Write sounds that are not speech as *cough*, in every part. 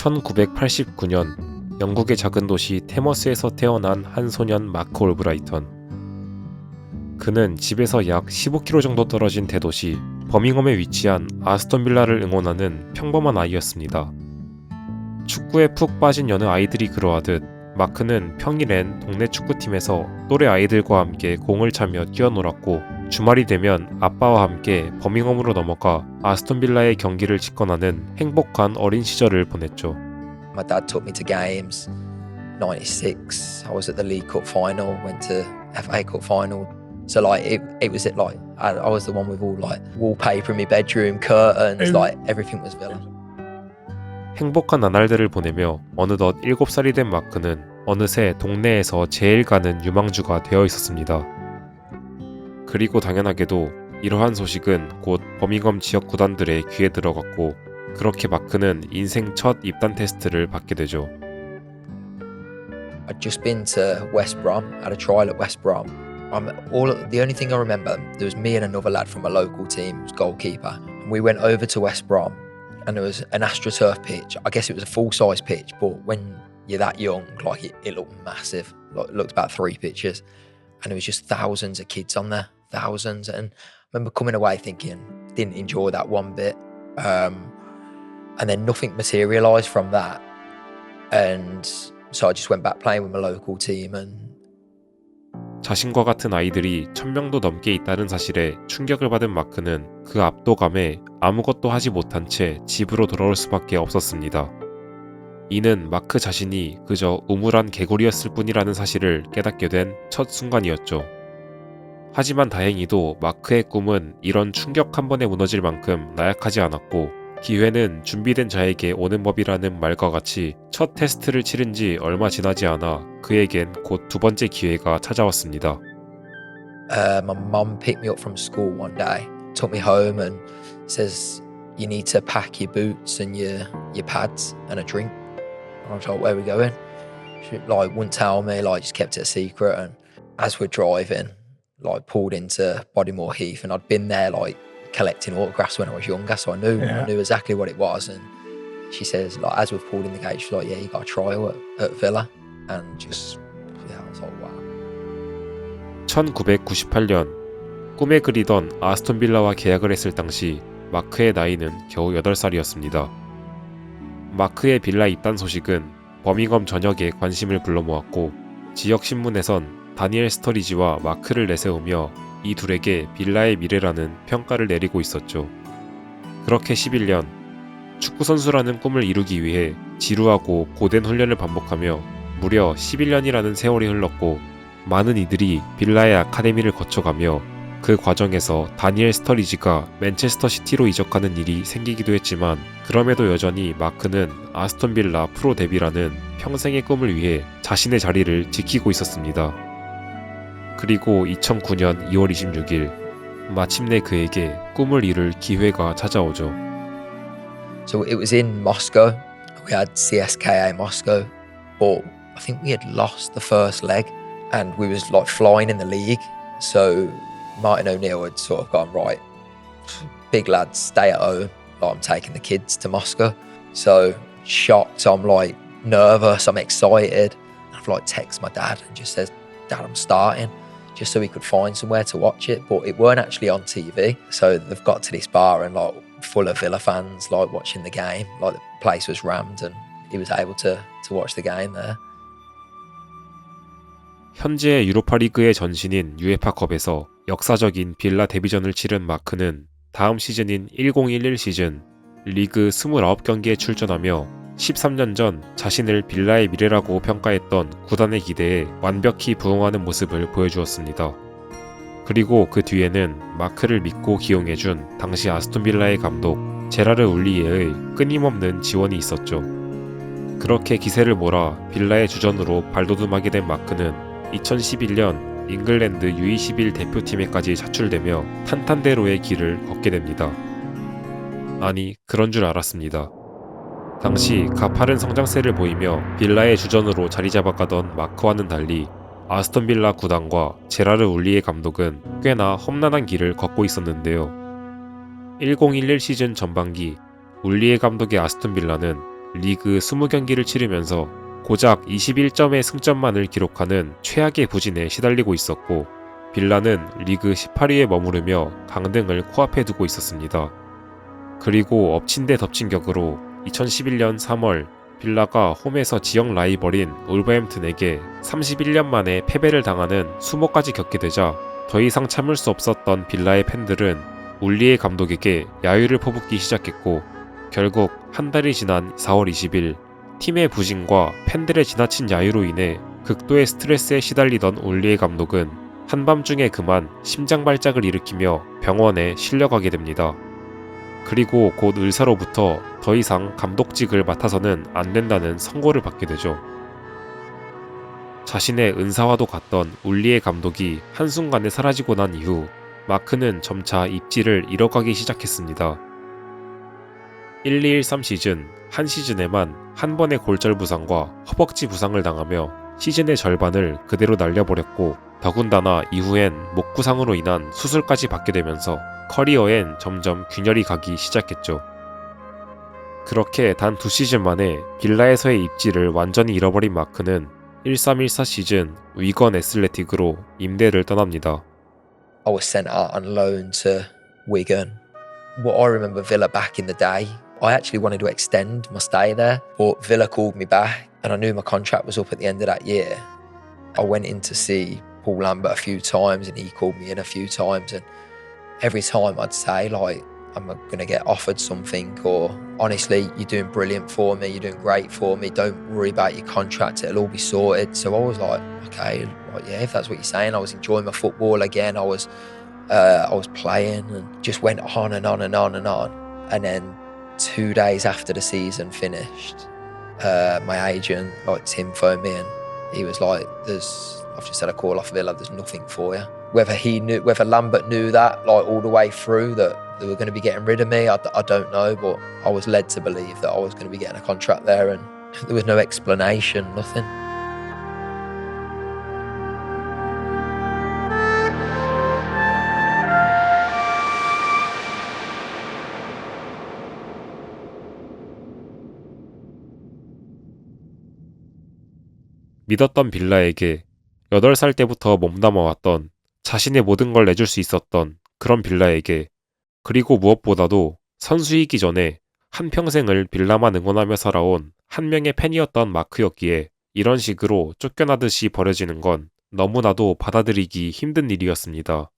1989년 영국의 작은 도시 테머스에서 태어난 한 소년 마크 올브라이턴. 그는 집에서 약 15km 정도 떨어진 대도시 버밍엄에 위치한 아스톤 빌라를 응원하는 평범한 아이였습니다. 축구에 푹 빠진 여느 아이들이 그러하듯 마크는 평일엔 동네 축구팀에서 또래 아이들과 함께 공을 차며 뛰어놀았고 주말이 되면 아빠와 함께 버밍엄으로 넘어가 아스톤 빌라의 경기를 직관하는 행복한 어린 시절을 보냈죠. My dad took me to games. 96, I was at the League Cup final, went to FA Cup final. So like it, it was it like I, I was the one with all like wallpaper in my bedroom, curtains, like everything was Villa. 행복한 나날들을 보내며 어느덧 7살이 된 마크는 어느새 동네에서 제일 가는 유망주가 되어 있었습니다. 그리고 당연하게도 이러한 소식은 곧 버밍엄 지역 구단들의 귀에 들어갔고 그렇게 마크는 인생 첫 입단 테스트를 받게 되죠. I'd just been to West Brom, had a trial at West Brom. I'm all the only thing I remember there was me and another lad from a local team, goalkeeper, and we went over to West Brom, and there was an AstroTurf pitch. I guess it was a full size pitch, but when you're that young, like it, it looked massive. Like it looked about three pitches, and there was just thousands of kids on there, thousands. And I remember coming away thinking didn't enjoy that one bit, um, and then nothing materialised from that, and so I just went back playing with my local team and 자신과 같은 아이들이 1000명도 넘게 있다는 사실에 충격을 받은 마크는 그 압도감에 아무것도 하지 못한 채 집으로 돌아올 수밖에 없었습니다. 이는 마크 자신이 그저 우물한 개구리였을 뿐이라는 사실을 깨닫게 된 첫 순간이었죠. 하지만 다행히도 마크의 꿈은 이런 충격 한 번에 무너질 만큼 나약하지 않았고 기회는 준비된 자에게 오는 법이라는 말과 같이 첫 테스트를 치른 지 얼마 지나지 않아 그에겐 곧 두 번째 기회가 찾아왔습니다. uh, my mum picked me up from school one day, took me home, and says you need to pack your boots and your your pads and a drink. And I was like, where are we going? She like wouldn't tell me, like just kept it a secret. And as we're driving, like pulled into Bodymore Heath, and I'd been there like collecting autographs when I was younger, so I knew Yeah. I knew exactly what it was. And she says, like as we've pulled in the gate, she's like, yeah, you got a trial at, at Villa, and just yeah, I was like, wow. 1998년 꿈에 그리던 아스톤 빌라와 계약을 했을 당시 마크의 나이는 겨우 8살이었습니다. 마크의 빌라 입단 소식은 버밍엄 전역에 관심을 불러 모았고 지역 신문에선 다니엘 스터리지와 마크를 내세우며 이 둘에게 빌라의 미래라는 평가를 내리고 있었죠. 그렇게 11년 축구 선수라는 꿈을 이루기 위해 지루하고 고된 훈련을 반복하며 무려 11년이라는 세월이 흘렀고 많은 이들이 빌라의 아카데미를 거쳐가며 그 과정에서 다니엘 스터리지가 맨체스터 시티로 이적하는 일이 생기기도 했지만 그럼에도 여전히 마크는 아스톤 빌라 프로 데뷔라는 평생의 꿈을 위해 자신의 자리를 지키고 있었습니다. 그리고 2009년 2월 26일 마침내 그에게 꿈을 이룰 기회가 찾아오죠. So it was in Moscow. We had CSKA Moscow, but I think we had lost the first leg, and we was like flying in the league. So Martin O'Neill had sort of gone right. Big lads, stay at home. Like I'm taking the kids to Moscow. So shocked. I'm like nervous. I'm excited. I've like text my dad and just says, "Dad, I'm starting." Just so he could find somewhere to watch it, but it weren't actually on TV. So they've got to this bar and like full of Villa fans, like watching the game. Like the place was rammed, and he was able to to watch the game there. 현재 유로파리그의 전신인 유에파컵에서 역사적인 빌라 데뷔전을 치른 마크는 다음 시즌인 1011 시즌 리그 29경기에 출전하며 13년 전 자신을 빌라의 미래라고 평가했던 구단의 기대에 완벽히 부응하는 모습을 보여주었습니다. 그리고 그 뒤에는 마크를 믿고 기용해준 당시 아스톤 빌라의 감독 제라르 울리에의 끊임없는 지원이 있었죠. 그렇게 기세를 몰아 빌라의 주전으로 발돋움하게 된 마크는 2011년 잉글랜드 U21 대표팀에까지 차출되며 탄탄대로의 길을 걷게 됩니다. 아니, 그런 줄 알았습니다. 당시 가파른 성장세를 보이며 빌라의 주전으로 자리 잡아가던 마크와는 달리 아스톤 빌라 구단과 제라르 울리의 감독은 꽤나 험난한 길을 걷고 있었는데요. 1011 시즌 전반기 울리의 감독의 아스톤 빌라는 리그 20경기를 치르면서 고작 21점의 승점만을 기록하는 최악의 부진에 시달리고 있었고 빌라는 리그 18위에 머무르며 강등을 코앞에 두고 있었습니다. 그리고 엎친 데 덮친 격으로 2011년 3월 빌라가 홈에서 지역 라이벌인 울버햄튼에게 31년 만에 패배를 당하는 수모까지 겪게 되자 더 이상 참을 수 없었던 빌라의 팬들은 울리의 감독에게 야유를 퍼붓기 시작했고 결국 한 달이 지난 4월 20일 팀의 부진과 팬들의 지나친 야유로 인해 극도의 스트레스에 시달리던 울리의 감독은 한밤중에 그만 심장 발작을 일으키며 병원에 실려가게 됩니다. 그리고 곧 의사로부터 더 이상 감독직을 맡아서는 안 된다는 선고를 받게 되죠. 자신의 은사와도 같던 울리의 감독이 한순간에 사라지고 난 이후 마크는 점차 입지를 잃어가기 시작했습니다. 1213 시즌 한 시즌에만 한 번의 골절 부상과 허벅지 부상을 당하며 시즌의 절반을 그대로 날려버렸고 더군다나 이후엔 목 부상으로 인한 수술까지 받게 되면서 커리어엔 점점 균열이 가기 시작했죠. 그렇게 단 두 시즌 만에 빌라에서의 입지를 완전히 잃어버린 마크는 1314 시즌 위건 애슬레틱으로 임대를 떠납니다. I was sent out on loan to Wigan. What I remember Villa back in the day, I actually wanted to extend my stay there, but Villa called me back and I knew my contract was up at the end of that year. I went in to see Paul Lambert a few times and he called me in a few times and every time I'd say like I'm going to get offered something or honestly you're doing brilliant for me you're doing great for me don't worry about your contract it'll all be sorted. So I was like okay yeah if that's what you're saying. I was enjoying my football again. I was uh, I was playing and just went on and on and on and on. And then two days after the season finished uh, my agent like Tim phoned me and he was like there's I've just had a call off Villa there's nothing for you whether he knew whether Lambert knew that like all the way through that they were going to be getting rid of me I, I don't know but I was led to believe that I was going to be getting a contract there and *laughs* there was no explanation nothing 믿었던 빌라에게 8살 때부터 몸담아왔던 자신의 모든 걸 내줄 수 있었던 그런 빌라에게 그리고 무엇보다도 선수이기 전에 한평생을 빌라만 응원하며 살아온 한 명의 팬이었던 마크였기에 이런 식으로 쫓겨나듯이 버려지는 건 너무나도 받아들이기 힘든 일이었습니다.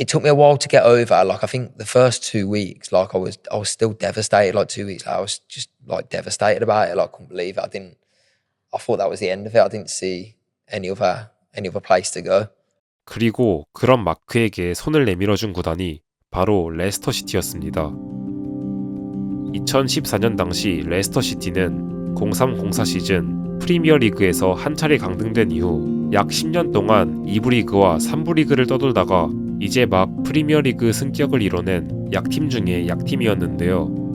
it took me a while to get over. Like I think the first two weeks, like I was, I was still devastated. Like two weeks, I was just like devastated about it. Like I couldn't believe it. I didn't. I thought that was the end of it. I didn't see any other any other place to go. 그리고 그런 마크에게 손을 내밀어준 구단이 바로 레스터 시티였습니다. 2014년 당시 레스터 시티는 0304 시즌 프리미어 리그에서 한 차례 강등된 이후 약 10년 동안 2부 리그와 3부 리그를 떠돌다가 이제 막 프리미어 리그 승격을 이뤄낸 약팀 중에 약팀이었는데요.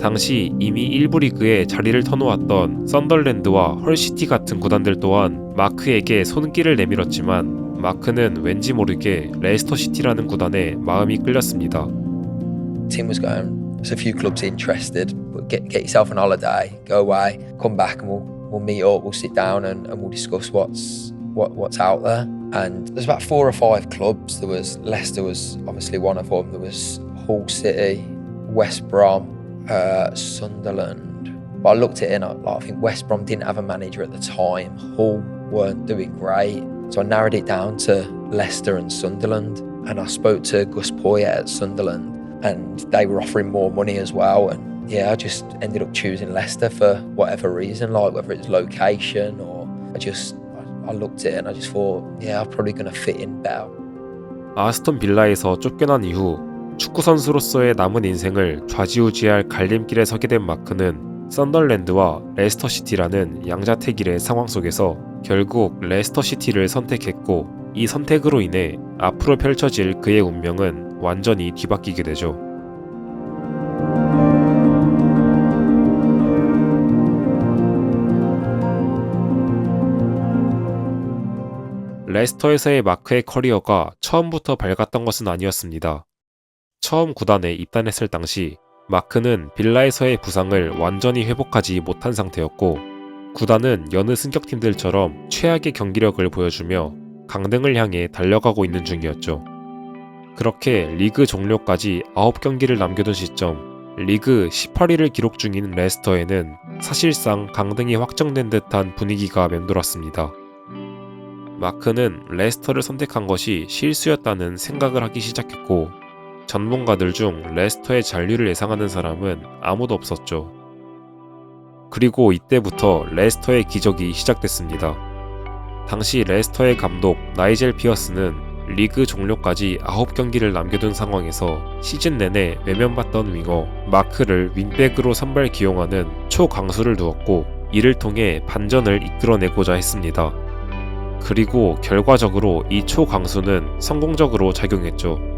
당시 이미 1부 리그에 자리를 터놓았던 썬덜랜드와 헐시티 같은 구단들 또한 마크에게 손길을 내밀었지만 마크는 왠지 모르게 레스터 시티라는 구단에 마음이 끌렸습니다. Tim was going. There's a few clubs interested, but get get yourself on holiday, go away, come back, and we'll we'll meet up. We'll sit down and, and we'll discuss what's what what's out there. And there's about four or five clubs. There was Leicester was obviously one of them. There was Hull City, West Brom, uh, Sunderland. But I looked at it and I, like, I think West Brom didn't have a manager at the time. Hull weren't doing great. So I narrowed it down to Leicester and Sunderland. And I spoke to Gus Poyet at Sunderland and they were offering more money as well. And yeah, I just ended up choosing Leicester for whatever reason, like whether it's location or I just, I, I looked at it and I just thought, yeah, I'm probably going to fit in better. 아스톤 빌라에서 쫓겨난 이후 축구 선수로서의 남은 인생을 좌지우지할 갈림길에 서게 된 마크는 썬덜랜드와 레스터 시티라는 양자택일의 상황 속에서 결국 레스터 시티를 선택했고 이 선택으로 인해 앞으로 펼쳐질 그의 운명은 완전히 뒤바뀌게 되죠. 레스터에서의 마크의 커리어가 처음부터 밝았던 것은 아니었습니다. 처음 구단에 입단했을 당시 마크는 빌라에서의 부상을 완전히 회복하지 못한 상태였고 구단은 여느 승격팀들처럼 최악의 경기력을 보여주며 강등을 향해 달려가고 있는 중이었죠. 그렇게 리그 종료까지 9경기를 남겨둔 시점 리그 18위를 기록 중인 레스터에는 사실상 강등이 확정된 듯한 분위기가 맴돌았습니다. 마크는 레스터를 선택한 것이 실수였다는 생각을 하기 시작했고 전문가들 중 레스터의 잔류를 예상하는 사람은 아무도 없었죠. 그리고 이때부터 레스터의 기적이 시작됐습니다. 당시 레스터의 감독 나이젤 피어스는 리그 종료까지 9경기를 남겨둔 상황에서 시즌 내내 외면받던 윙어 마크를 윙백으로 선발 기용하는 초강수를 두었고 이를 통해 반전을 이끌어내고자 했습니다. 그리고 결과적으로 이 초강수는 성공적으로 작용했죠.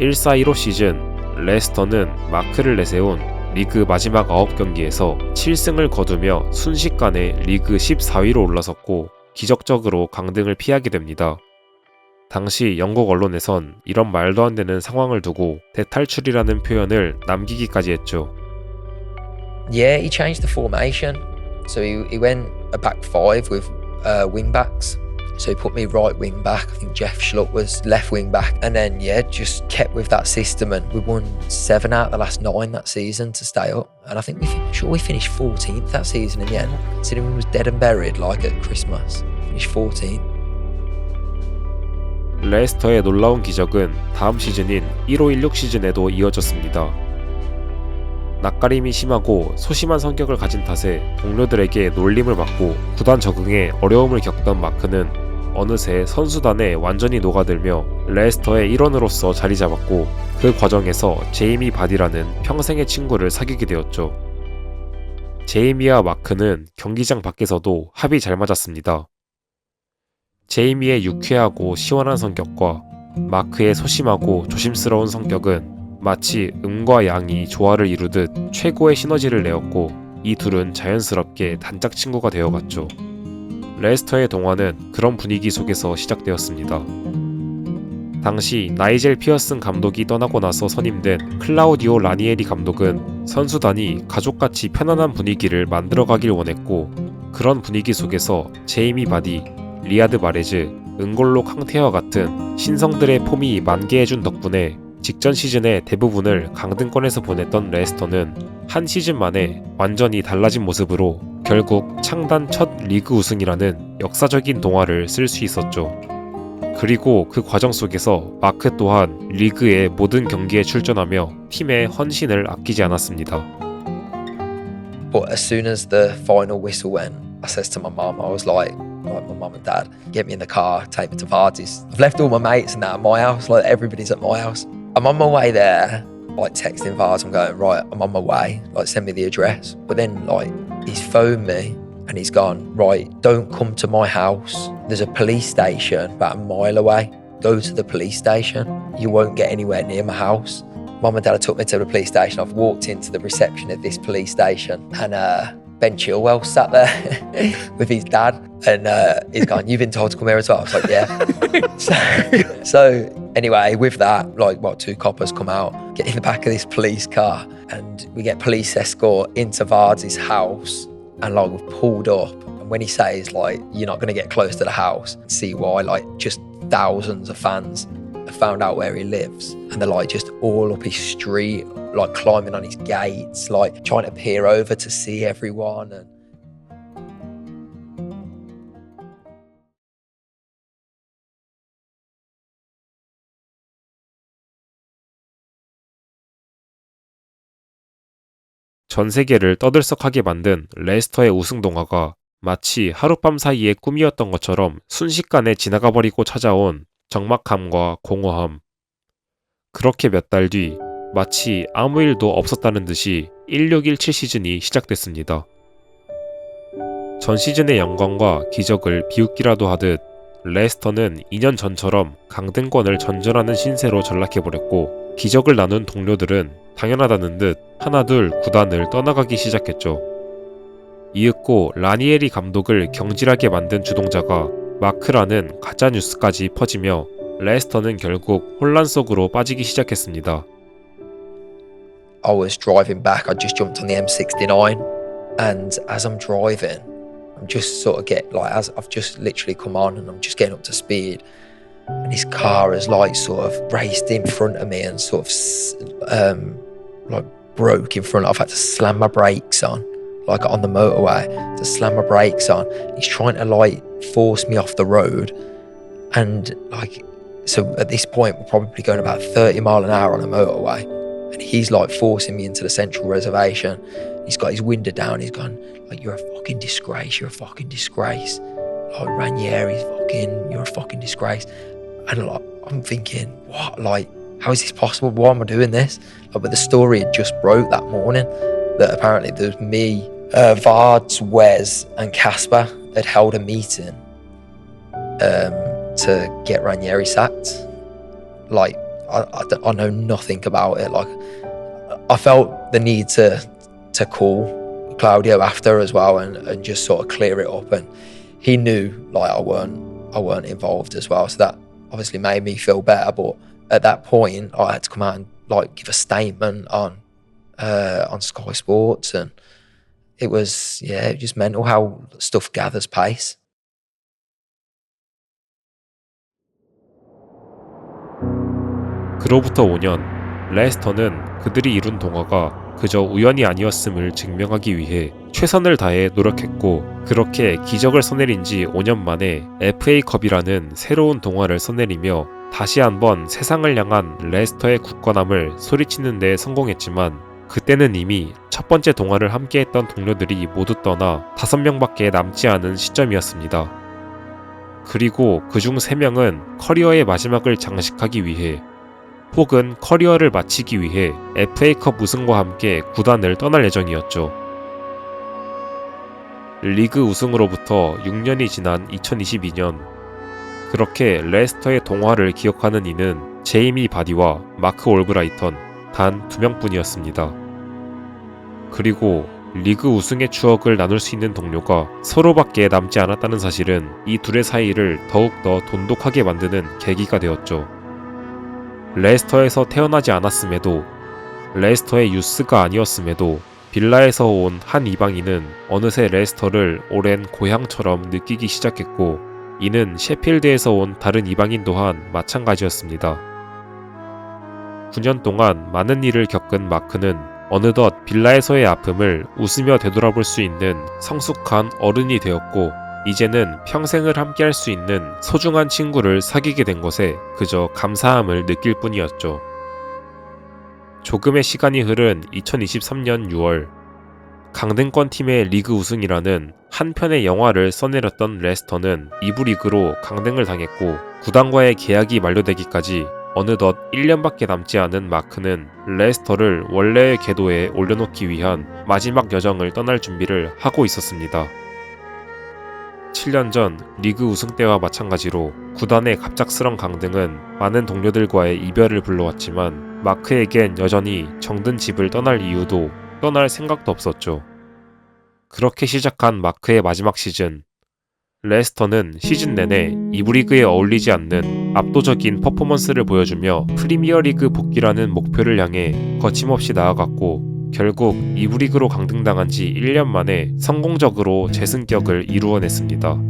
1-4-15 시즌 레스터는 마크를 내세운 리그 마지막 9경기에서 7승을 거두며 순식간에 리그 14위로 올라섰고 기적적으로 강등을 피하게 됩니다. 당시 영국 언론에선 이런 말도 안 되는 상황을 두고 대탈출이라는 표현을 남기기까지 했죠. Yeah, he changed the formation. So he, he went a back five with uh, wing backs. So he put me right wing back. I think Jeff Schlupp was left wing back. And then, yeah, just kept with that system. And we won seven out of the last nine that season to stay up. And I think we fin- sure we finished 14th that season in the end. Considering we was dead and buried like at Christmas. Finished 14th. 레스터의 놀라운 기적은 다음 시즌인 1516 시즌에도 이어졌습니다. 낯가림이 심하고 소심한 성격을 가진 탓에 동료들에게 놀림을 받고 구단 적응에 어려움을 겪던 마크는 어느새 선수단에 완전히 녹아들며 레스터의 일원으로서 자리 잡았고 그 과정에서 제이미 바디라는 평생의 친구를 사귀게 되었죠. 제이미와 마크는 경기장 밖에서도 합이 잘 맞았습니다. 제이미의 유쾌하고 시원한 성격과 마크의 소심하고 조심스러운 성격은 마치 음과 양이 조화를 이루듯 최고의 시너지를 내었고 이 둘은 자연스럽게 단짝 친구가 되어갔죠. 레스터의 동화는 그런 분위기 속에서 시작되었습니다. 당시 나이젤 피어슨 감독이 떠나고 나서 선임된 클라우디오 라니에리 감독은 선수단이 가족같이 편안한 분위기를 만들어가길 원했고 그런 분위기 속에서 제이미 바디, 리아드 마레즈, 은골로 캉테와 같은 신성들의 폼이 만개해준 덕분에 직전 시즌의 대부분을 강등권에서 보냈던 레스터는 한 시즌 만에 완전히 달라진 모습으로 결국 창단 첫 리그 우승이라는 역사적인 동화를 쓸 수 있었죠. 그리고 그 과정 속에서 마크 또한 리그의 모든 경기에 출전하며 팀의 헌신을 아끼지 않았습니다. But as soon as the final whistle went, I says to my mum, I was like, like my mum and dad, get me in the car, take me to parties. I've left all my mates and that at my house, like everybody's at my house. I'm on my way there, like texting Vars, I'm going, right, I'm on my way, like send me the address. But then like he's phoned me and he's gone, right, don't come to my house. There's a police station about a mile away. Go to the police station. You won't get anywhere near my house. Mum and Dad took me to the police station. I've walked into the reception of this police station, and uh, Ben Chilwell sat there *laughs* with his dad, and uh, he's gone. You've been told to come here as well. I was like, yeah. *laughs* so, so anyway, with that, like, what two coppers come out, get in the back of this police car, and we get police escort into Vards' house, and like we've pulled up. And when he says like, you're not going to get close to the house, see why? Like, just thousands of fans have found out where he lives and they're like just all up his street like climbing on his gates like trying to peer over to see everyone and 전 세계를 떠들썩하게 만든 레스터의 우승 동화가 마치 하룻밤 사이의 꿈이었던 것처럼 순식간에 지나가 버리고 찾아온 적막함과 공허함. 그렇게 몇 달 뒤 마치 아무 일도 없었다는 듯이 1617 시즌이 시작됐습니다. 전 시즌의 영광과 기적을 비웃기라도 하듯 레스터는 2년 전처럼 강등권을 전전하는 신세로 전락해버렸고 기적을 나눈 동료들은 당연하다는 듯 하나둘 구단을 떠나가기 시작했죠. 이윽고 라니에리 감독을 경질하게 만든 주동자가 마크라는 가짜 뉴스까지 퍼지며 레스터는 결국 혼란 속으로 빠지기 시작했습니다. I was driving back. I just jumped on the M69, and as I'm driving, I'm just sort of get like as I've just literally come on, and I'm just getting up to speed, and his car has like sort of raced in front of me and sort of um, like broke in front. I've had to slam my brakes on, like on the motorway, to slam my brakes on. He's trying to like force me off the road, and like so at this point we're probably going about 30 mile an hour on a motorway. And he's like forcing me into the central reservation. He's got his window down. He's gone like you're a fucking disgrace. You're a fucking disgrace. Like Ranieri's fucking you're a fucking disgrace and like I'm thinking what like how is this possible why am I doing this like, but the story had just broke that morning that apparently there's me uh, Vards Wes and Casper had held a meeting um, to get Ranieri sacked. Like, I, I, I know nothing about it. Like, I felt the need to to call Claudio after as well and, and just sort of clear it up. And he knew like I weren't I weren't involved as well. So that obviously made me feel better. But at that point, I had to come out and like give a statement on uh, on Sky Sports, and it was yeah, it just mental how stuff gathers pace. 그로부터 5년, 레스터는 그들이 이룬 동화가 그저 우연이 아니었음을 증명하기 위해 최선을 다해 노력했고 그렇게 기적을 써내린 지 5년 만에 FA컵이라는 새로운 동화를 써내리며 다시 한번 세상을 향한 레스터의 굳건함을 소리치는 데 성공했지만 그때는 이미 첫 번째 동화를 함께했던 동료들이 모두 떠나 5명밖에 남지 않은 시점이었습니다. 그리고 그중 3명은 커리어의 마지막을 장식하기 위해 혹은 커리어를 마치기 위해 FA컵 우승과 함께 구단을 떠날 예정이었죠. 리그 우승으로부터 6년이 지난 2022년 그렇게 레스터의 동화를 기억하는 이는 제이미 바디와 마크 올브라이턴 단 두 명뿐이었습니다. 그리고 리그 우승의 추억을 나눌 수 있는 동료가 서로밖에 남지 않았다는 사실은 이 둘의 사이를 더욱더 돈독하게 만드는 계기가 되었죠. 레스터에서 태어나지 않았음에도 레스터의 유스가 아니었음에도 빌라에서 온 한 이방인은 어느새 레스터를 오랜 고향처럼 느끼기 시작했고 이는 셰필드에서 온 다른 이방인 또한 마찬가지였습니다. 9년 동안 많은 일을 겪은 마크는 어느덧 빌라에서의 아픔을 웃으며 되돌아볼 수 있는 성숙한 어른이 되었고 이제는 평생을 함께할 수 있는 소중한 친구를 사귀게 된 것에 그저 감사함을 느낄 뿐이었죠. 조금의 시간이 흐른 2023년 6월 강등권 팀의 리그 우승이라는 한 편의 영화를 써내렸던 레스터는 2부 리그로 강등을 당했고 구단과의 계약이 만료되기까지 어느덧 1년밖에 남지 않은 마크는 레스터를 원래의 궤도에 올려놓기 위한 마지막 여정을 떠날 준비를 하고 있었습니다. 7년 전 리그 우승 때와 마찬가지로 구단의 갑작스런 강등은 많은 동료들과의 이별을 불러왔지만 마크에겐 여전히 정든 집을 떠날 이유도 떠날 생각도 없었죠. 그렇게 시작한 마크의 마지막 시즌. 레스터는 시즌 내내 이브리그에 어울리지 않는 압도적인 퍼포먼스를 보여주며 프리미어리그 복귀라는 목표를 향해 거침없이 나아갔고 결국 이브리그로 강등당한 지 1년 만에 성공적으로 재승격을 이루어냈습니다.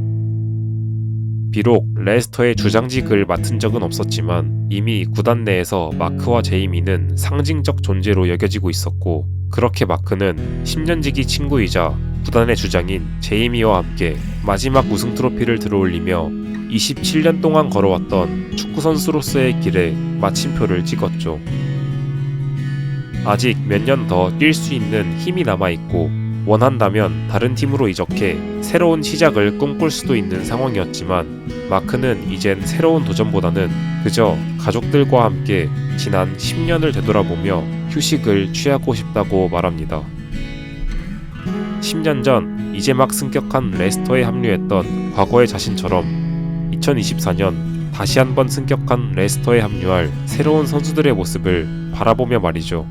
비록 레스터의 주장직을 맡은 적은 없었지만 이미 구단 내에서 마크와 제이미는 상징적 존재로 여겨지고 있었고 그렇게 마크는 10년지기 친구이자 구단의 주장인 제이미와 함께 마지막 우승 트로피를 들어올리며 27년 동안 걸어왔던 축구 선수로서의 길에 마침표를 찍었죠. 아직 몇 년 더 뛸 수 있는 힘이 남아 있고 원한다면 다른 팀으로 이적해 새로운 시작을 꿈꿀 수도 있는 상황이었지만 마크는 이젠 새로운 도전보다는 그저 가족들과 함께 지난 10년을 되돌아보며 휴식을 취하고 싶다고 말합니다. 10년 전 이제 막 승격한 레스터에 합류했던 과거의 자신처럼 2024년 다시 한번 승격한 레스터에 합류할 새로운 선수들의 모습을 바라보며 말이죠.